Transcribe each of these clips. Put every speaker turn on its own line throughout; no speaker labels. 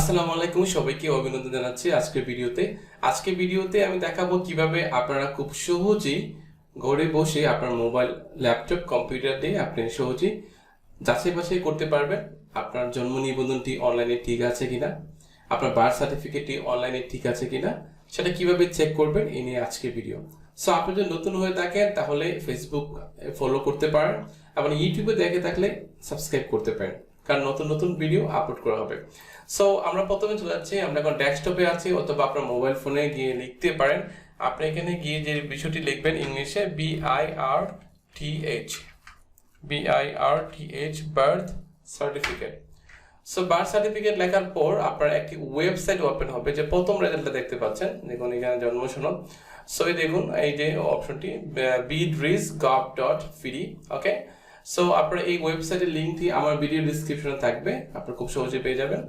আসসালামু আলাইকুম সবাইকে অভিনন্দন জানাচ্ছি আজকের ভিডিওতে। আজকের ভিডিওতে আমি দেখাবো কীভাবে আপনারা খুব সহজেই ঘরে বসে আপনার মোবাইল, ল্যাপটপ, কম্পিউটার দিয়ে আপনি সহজেই যাচাই বাছাই করতে পারবেন। আপনার জন্ম নিবন্ধনটি অনলাইনে ঠিক আছে কিনা? আপনার বার্থ সার্টিফিকেটটি অনলাইনে ঠিক আছে কিনা? সেটা কীভাবে চেক করবেন এই নিয়ে আজকের ভিডিও। সো আপনি যদি নতুন হয়ে থাকেন, তাহলে ফেসবুক ফলো করতে পারেন এবং ইউটিউবে দেখে থাকলে সাবস্ক্রাইব করতে পারেন। কারণ নতুন নতুন ভিডিও আপলোড করা হবে। সো আমরা প্রথমে চলে যাচ্ছি, আমরা এখন ডেস্কটপে আছি, অথবা আপনার মোবাইল ফোনে গিয়ে লিখতে পারেন। আপনি এখানে গিয়ে যে বিষয়টি লিখবেন ইংলিশে B I R T H B I R T H birth certificate so birth certificate লেখার পর আপনার একটি ওয়েবসাইট ওপেন হবে, যে প্রথম রেজাল্টটা দেখতে পাচ্ছেন। দেখুন, এখানে জন্ম সনদ সো দেখুন, এই যে অপশনটি বিড্রিজ gov dot free okay so আপনার এই ওয়েবসাইটের দিয়ে আমার ভিডিও ডিসক্রিপশনে থাকবে। আপনার খুব সহজে পেয়ে যাবেন।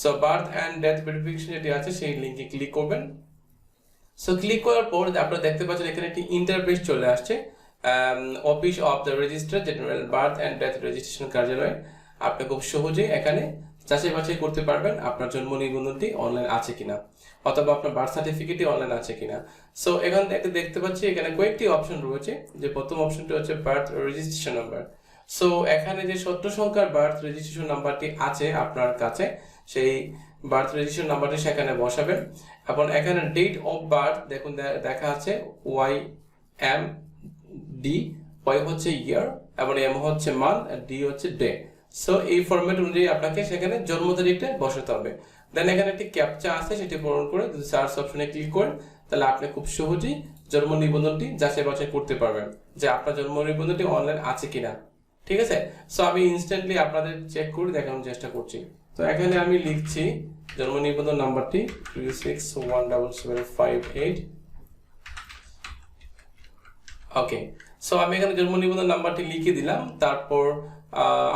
So birth and death verification যেটি আছে, সেই লিঙ্কে ক্লিক করবেন। সো ক্লিক করার পর আপনারা দেখতে পাচ্ছেন এখানে একটি ইন্টারফেস চলে আসছে। Office of the registrar general birth and death registration কার্যালয়। আপনি খুব সহজেই এখানে যাচাই বাছাই করতে পারবেন আপনার জন্ম নিবন্ধনটি অনলাইন আছে কিনা, অথবা আপনার বার্থ সার্টিফিকেটই অনলাইন আছে কিনা। সো এখান থেকে দেখতে পাচ্ছি, এখানে কয়েকটি অপশন রয়েছে। যে প্রথম অপশনটি হচ্ছে বার্থ রেজিস্ট্রেশন নাম্বার সো এখানে যে সত্য সংখ্যার বার্থ রেজিস্ট্রেশন নাম্বারটি আছে আপনার কাছে, সেই বার্থ রেজিস্ট্রেশন নাম্বারটি সেখানে বসাবেন। এবং এখানে ডেট অফ বার্থ দেখুন দেখা আছে ওয়াই এম ডি ওয়াই হচ্ছে ইয়ার এবং এম হচ্ছে মান্থ ডি হচ্ছে ডে সো এই ফরম্যাট অনুযায়ী আপনাকে সেখানে জন্ম তারিখটা বসাতে হবে। দেন এখানে একটি ক্যাপচা আছে, সেটি পূরণ করে যদি সার্চ অপশনে ক্লিক করেন, তাহলে আপনি খুব সহজেই জন্ম নিবন্ধনটি যাচাই বাছাই করতে পারবেন যে আপনার জন্ম নিবন্ধনটি অনলাইন আছে কিনা। ঠিক আছে? সো আমি ইনস্ট্যান্টলি আপনাদের চেক করে দেখানোর চেষ্টা করছি। তো এখানে আমি লিখছি জন্ম নিবন্ধন নাম্বারটি two six one double seven five eight okay so আমি এখানে জন্ম নিবন্ধন নাম্বারটি লিখে দিলাম। তারপর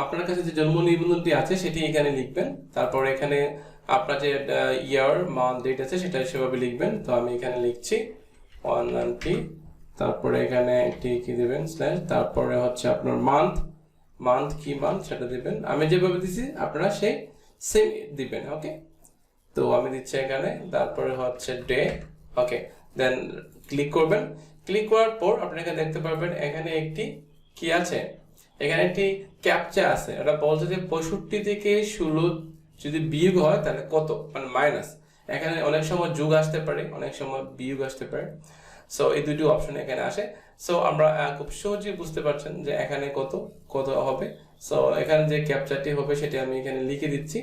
আপনার কাছে যে জন্ম নিবন্ধনটি আছে, সেটি এখানে লিখবেন। তারপর এখানে আপনার যে ইয়ার মান্থ ডেট আছে, সেটা সেভাবে লিখবেন। তো আমি এখানে লিখছি ওয়ান নাইনটি তারপরে এখানে একটি কি দিবেন স্ল্যাশ তারপরে হচ্ছে আপনার মান্থ মান্থ কি মান্থ সেটা দিবেন। আমি যেভাবে দিছি, আপনারা সেই সেম দিবেন ওকে তো আমি দিচ্ছি এখানে। তারপরে হচ্ছে ডে ওকে দেন ক্লিক করবেন। ক্লিক করার পর আপনি এখানে দেখতে পারবেন, এখানে একটি কি আছে? এখানে একটি ক্যাপচা আছে। এটা বলছে যে পঁয়ষট্টি থেকে ষোলো যদি বিয়োগ হয়, তাহলে কত? মানে মাইনাস এখানে অনেক সময় যোগ আসতে পারে, অনেক সময় বিয়োগ আসতে পারে। সো এই দুটি অপশন এখানে আসে। সো আমরা খুব সহজেই বুঝতে পারছেন যে এখানে কত কত হবে। সো এখানে যে ক্যাপচারটি হবে, সেটি আমি এখানে লিখে দিচ্ছি।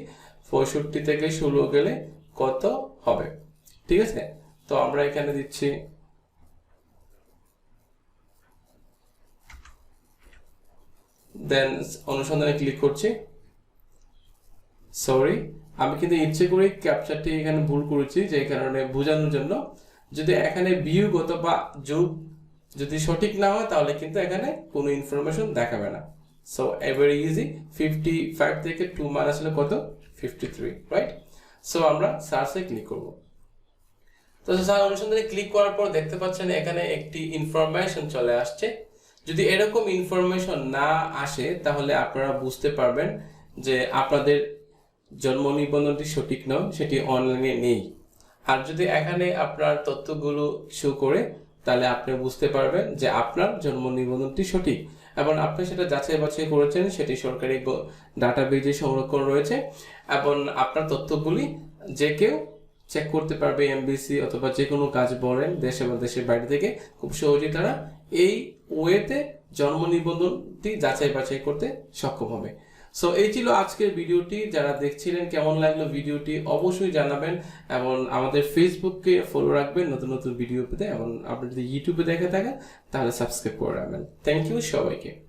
পঁয়ষট্টি থেকে ষোলো গেলে কত হবে? ঠিক আছে? তো আমরা এখানে দিচ্ছি দেন অনুসন্ধানে ক্লিক করছি। সরি আমি কিন্তু ইচ্ছে করে ক্যাপচারটি এখানে ভুল করেছি, যে কারণে বোঝানোর জন্য। যদি এখানে বিয়োগ বা যোগ যদি সঠিক না হয়, তাহলে কিন্তু এখানে কোনো ইনফরমেশন দেখাবে না। So very easy fifty five থেকে টু মাইনাস হলে কত? ফিফটি থ্রি রাইট সো আমরা সার্চে ক্লিক করব। তো স্যার অনুসন্ধানে ক্লিক করার পর দেখতে পাচ্ছেন এখানে একটি ইনফরমেশন চলে আসছে। যদি এরকম ইনফরমেশন না আসে, তাহলে আপনারা বুঝতে পারবেন যে আপনাদের জন্ম নিবন্ধনটি সঠিক নয়, সেটি অনলাইনে নেই। আর যদি এখানে আপনার তথ্যগুলো শো করে, তাহলে আপনি বুঝতে পারবেন যে আপনার জন্ম নিবন্ধনটি সঠিক। এবং আপনি সেটা যাচাই বাছাই করেছেন, সেটি সরকারি ডাটা বেজে সংরক্ষণ রয়েছে। এবং আপনার তথ্যগুলি যে কেউ চেক করতে পারবে এমবিসি অথবা যে কোনো কাজ বলেন, দেশে বা দেশের বাইরে থেকে, খুব সহজেই তারা এই ওয়েতে জন্ম নিবন্ধনটি যাচাই বাছাই করতে সক্ষম হবে। সো এই ছিল আজকের ভিডিওটি। যারা দেখছিলেন কেমন লাগল ভিডিওটি অবশ্যই জানাবেন এবং আমাদের ফেসবুককে ফলো রাখবেন। নতুন নতুন ভিডিও পেতে এবং আপনি যদি ইউটিউবে দেখে থাকেন, তাহলে সাবস্ক্রাইব করে রাখবেন। থ্যাংক ইউ সবাইকে।